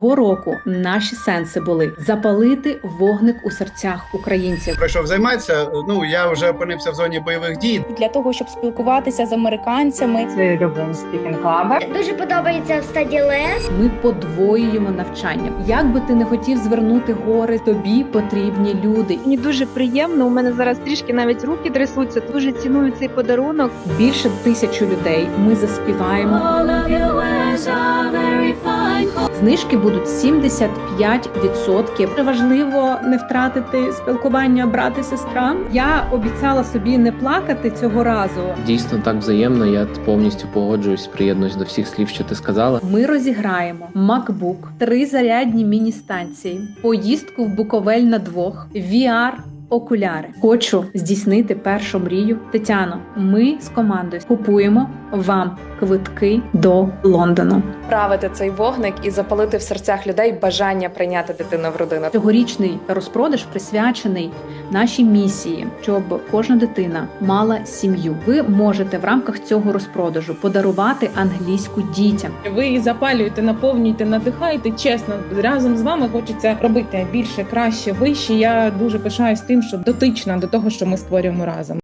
Цього року наші сенси були запалити вогник у серцях українців. пройшов займатися. Ну я вже опинився в зоні бойових дій. для того, щоб спілкуватися з американцями. Це Люблин Speaking Дуже подобається в стаді Лес. Ми подвоюємо навчання. Як би ти не хотів звернути гори, тобі потрібні люди. Мені дуже приємно. У мене зараз трішки навіть руки трясуться. Дуже ціную цей подарунок. Більше тисячу людей. Ми заспіваємо. Знижки будуть 75%. Дуже важливо не втратити спілкування брати сестра. Я обіцяла собі не плакати цього разу. Дійсно так взаємно. Я повністю погоджуюсь, приєднуюсь до всіх слів, що ти сказала. Ми розіграємо MacBook, три зарядні міні-станції, поїздку в Буковель на двох, VR, окуляри. Хочу здійснити першу мрію. Тетяно, ми з командою купуємо вам квитки до Лондону. Правити цей вогник і запалити в серцях людей бажання прийняти дитину в родину. Цьогорічний розпродаж присвячений нашій місії, щоб кожна дитина мала сім'ю. Ви можете в рамках цього розпродажу подарувати англійську дітям. Ви її запалюєте, наповнюєте, надихаєте. Чесно, разом з вами хочеться робити більше, краще, вище. Я дуже пишаюсь тим, що дотична до того, що ми створюємо разом.